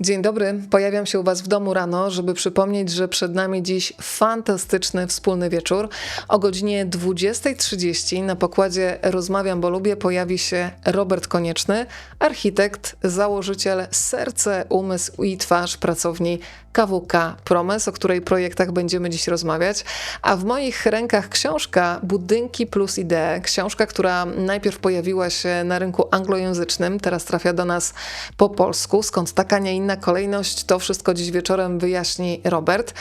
Dzień dobry, pojawiam się u Was w domu rano, żeby przypomnieć, że przed nami dziś fantastyczny wspólny wieczór. O godzinie 20.30 na pokładzie Rozmawiam, bo lubię pojawi się Robert Konieczny, architekt, założyciel Serce, Umysł i Twarz pracowni KWK Promes, o której projektach będziemy dziś rozmawiać. A w moich rękach książka Budynki plus idee, książka, która najpierw pojawiła się na rynku anglojęzycznym, teraz trafia do nas po polsku, skąd taka, nie inna kolejność, to wszystko dziś wieczorem wyjaśni Robert.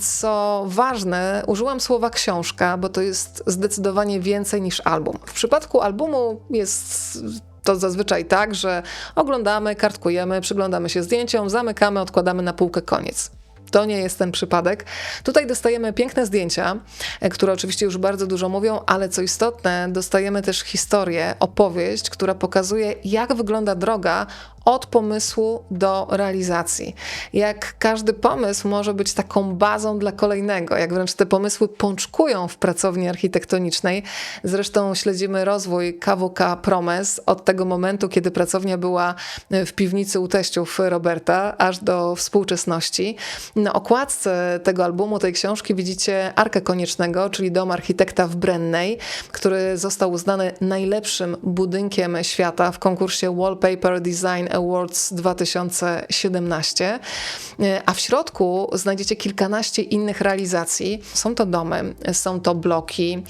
Co ważne, użyłam słowa książka, bo to jest zdecydowanie więcej niż album. W przypadku albumu jest to zazwyczaj tak, że oglądamy, kartkujemy, przyglądamy się zdjęciom, zamykamy, odkładamy na półkę, koniec. To nie jest ten przypadek. Tutaj dostajemy piękne zdjęcia, e, które oczywiście już bardzo dużo mówią, ale co istotne, dostajemy też historię, opowieść, która pokazuje, jak wygląda droga od pomysłu do realizacji. Jak każdy pomysł może być taką bazą dla kolejnego, jak wręcz te pomysły pączkują w pracowni architektonicznej. Zresztą śledzimy rozwój KWK Promes od tego momentu, kiedy pracownia była w piwnicy u teściów Roberta, aż do współczesności. Na okładce tego albumu, tej książki widzicie Arkę Koniecznego, czyli dom architekta w Brennej, który został uznany najlepszym budynkiem świata w konkursie Wallpaper Design Awards 2017. A w środku znajdziecie kilkanaście innych realizacji. Są to domy, są to bloki,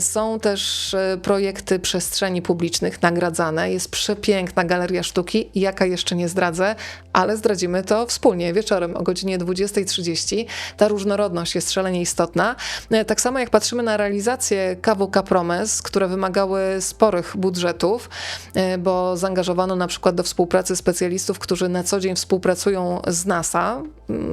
są też e, projekty przestrzeni publicznych nagradzane. Jest przepiękna galeria sztuki, jaka jeszcze nie zdradzę, ale zdradzimy to wspólnie wieczorem o godzinie 20.30. Ta różnorodność jest szalenie istotna. E, tak samo jak patrzymy na realizację KWK Promes, które wymagały sporych budżetów, e, bo zaangażowano na przykład do współpracy specjalistów, którzy na co dzień współpracują z NASA,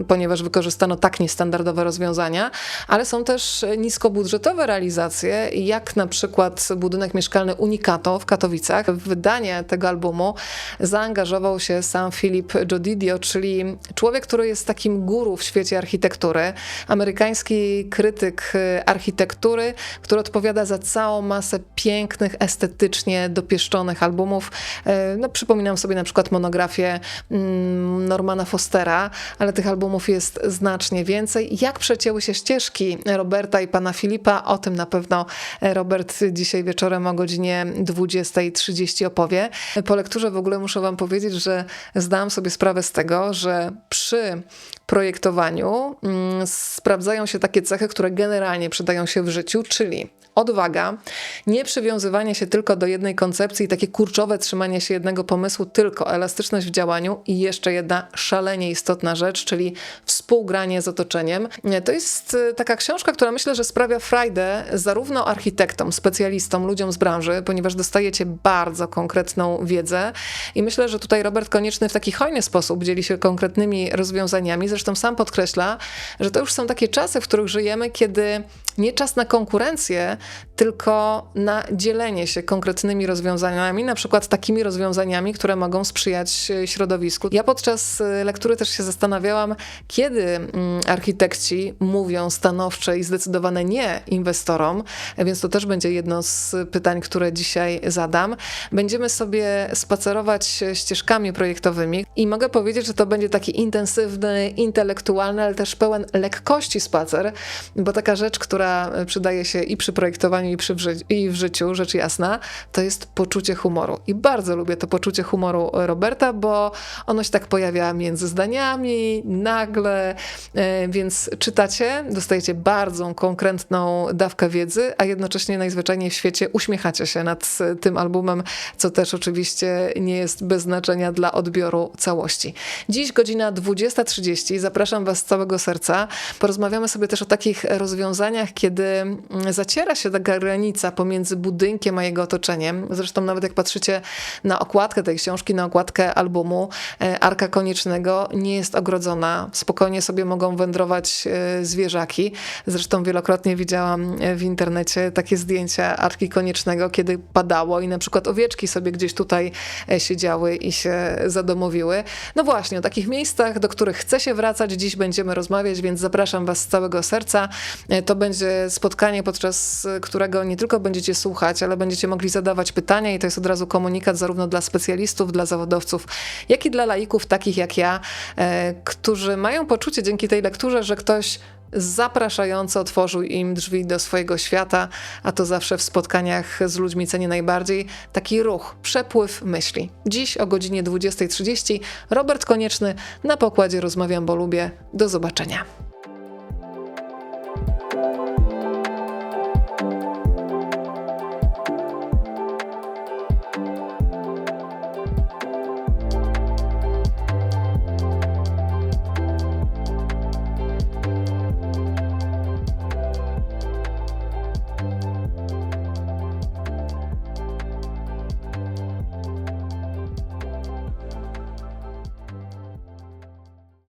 ponieważ wykorzystano tak niestandardowe rozwiązania, ale są też niskobudżetowe realizacje, jak na przykład budynek mieszkalny Unikato w Katowicach. W wydanie tego albumu zaangażował się sam Filip Jodidio, czyli człowiek, który jest takim guru w świecie architektury, amerykański krytyk architektury, który odpowiada za całą masę pięknych, estetycznie dopieszczonych albumów. E, no, przypominam sobie na przykład monografię mm, Normana Fostera, ale tych albumów jest znacznie więcej. Jak przecięły się ścieżki Roberta i pana Filipa, o tym na pewno Robert dzisiaj wieczorem o godzinie 20.30 opowie. Po lekturze w ogóle muszę wam powiedzieć, że zdałam sobie sprawę z tego, że przy projektowaniu mm, sprawdzają się takie cechy, które generalnie przydają się w życiu, czyli odwaga, nie przywiązywanie się tylko do jednej koncepcji, takie kurczowe trzymanie się jednego pomysłu, tylko elastyczność w działaniu i jeszcze jedna szalenie istotna rzecz, czyli współgranie z otoczeniem. To jest y, taka książka, która myślę, że sprawia frajdę zarówno architektom, specjalistom, ludziom z branży, ponieważ dostajecie bardzo konkretną wiedzę i myślę, że tutaj Robert Konieczny w taki hojny sposób dzieli się konkretnymi rozwiązaniami. Zresztą sam podkreśla, że to już są takie czasy, w których żyjemy, kiedy nie czas na konkurencję, tylko na dzielenie się konkretnymi rozwiązaniami, na przykład takimi rozwiązaniami, które mogą sprzyjać e, środowisku. Ja podczas e, lektury też się zastanawiałam, kiedy mm, architekci mówią stanowcze i zdecydowane nie inwestorom, więc to też będzie jedno z pytań, które dzisiaj zadam. Będziemy sobie spacerować ścieżkami projektowymi i mogę powiedzieć, że to będzie taki intensywny, intelektualny, ale też pełen lekkości spacer, bo taka rzecz, która przydaje się i przy projektowaniu, i, przy i w życiu, rzecz jasna, to jest poczucie humoru. I bardzo lubię to poczucie humoru Roberta, bo ono się tak pojawia między zdaniami, nagle, e, więc czytacie, dostajecie bardzo konkretną dawkę wiedzy, a jednocześnie najzwyczajniej w świecie uśmiechacie się nad tym albumem, co też oczywiście nie jest bez znaczenia dla odbioru całości. Dziś godzina 20.30, zapraszam Was z całego serca. Porozmawiamy sobie też o takich rozwiązaniach, kiedy zaciera się taka granica pomiędzy budynkiem a jego otoczeniem. Zresztą nawet jak patrzycie na okładkę tej książki, na okładkę albumu, e, Arka Koniecznego nie jest ogrodzona. Spokojnie sobie mogą wędrować e, zwierzaki. Zresztą wielokrotnie widziałam e, w internecie takie zdjęcia Arki Koniecznego, kiedy padało i na przykład owieczki sobie gdzieś tutaj siedziały i się zadomowiły. No właśnie, o takich miejscach, do których chce się wracać, dziś będziemy rozmawiać, więc zapraszam Was z całego serca. To będzie będzie spotkanie, podczas którego nie tylko będziecie słuchać, ale będziecie mogli zadawać pytania i to jest od razu komunikat zarówno dla specjalistów, dla zawodowców, jak i dla laików takich jak ja, e, którzy mają poczucie dzięki tej lekturze, że ktoś zapraszająco otworzył im drzwi do swojego świata, a to zawsze w spotkaniach z ludźmi cenię najbardziej, taki ruch, przepływ myśli. Dziś o godzinie 20.30 Robert Konieczny na pokładzie Rozmawiam, bo lubię. Do zobaczenia.